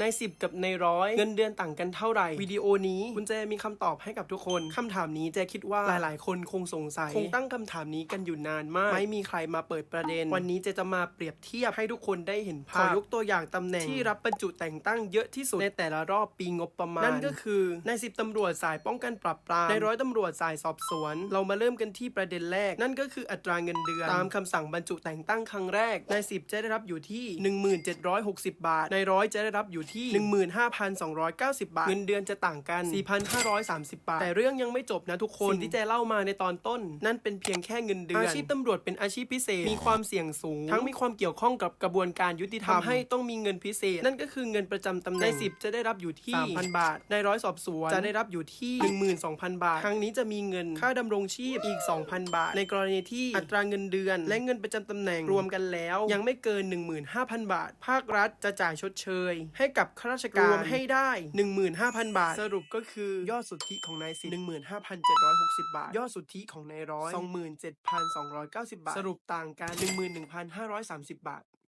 ใน10 กับในร้อยเงินเดือนต่างกันเท่าไหร่วิดีโอนี้คุณเจมีคำตอบให้กับทุกคนคำถามนี้เจคิดว่าหลายๆ คนคงสงสัย คงตั้งคำถามนี้กันอยู่นานมาก ไม่มีใครมาเปิดประเด็น วันนี้เจจะมาเปรียบเทียบให้ทุกคนได้เห็นภาพขอยกตัวอย่างตำแหน่งที่รับบรรจุแต่งตั้งเยอะที่สุดในแต่ละรอบปีงบประมาณ นั่นก็คือในสิบตำรวจสายป้องกันปราบปรามในร้อยตำรวจสายสอบสวน เรามาเริ่มกันที่ประเด็นแรก นั่นก็คืออัตราเงินเดือนตามคำสั่งบรรจุแต่งตั้งครั้งแรกในสิบจะได้รับอยู่ที่ 1760 บาท ในร้อยจะได้รับอยู่ที่ 15,290 บาท เงินเดือนจะต่างกัน 4,530 บาท แต่เรื่องยังไม่จบนะทุกคนสิ่งที่เจเล่ามาในตอนต้น นั่นเป็นเพียงแค่เงินเดือน อาชีพตำรวจเป็นอาชีพพิเศษ มีความเสี่ยงสูง ทั้งมีความเกี่ยวข้องกับกระบวนการยุติธรรมทำให้ต้องมีเงินพิเศษ นั่นก็คือเงินประจำตำแหน่งใน10 จะได้รับอยู่ที่ 3,000 บาท ในร้อยสอบสวนจะได้รับอยู่ที่ 12,000 บาท ครั้งนี้จะมีเงินค่าดำรงชีพอีก 2,000 บาท ในกรณีที่อัตราเงินเดือน และเงินประจำตำแหน่งรวมกันแล้ว ยังไม่เกิน 15,000 บาท ภาครัฐจะจ่ายชดเชย ให้กับข้าราชการรวมให้ได้ 15,000 บาท สรุปก็คือยอดสุทธิของนายสิ15,760 บาท ยอดสุทธิของนายร้อย27,290 บาท สรุปต่างกัน 11,530 บาท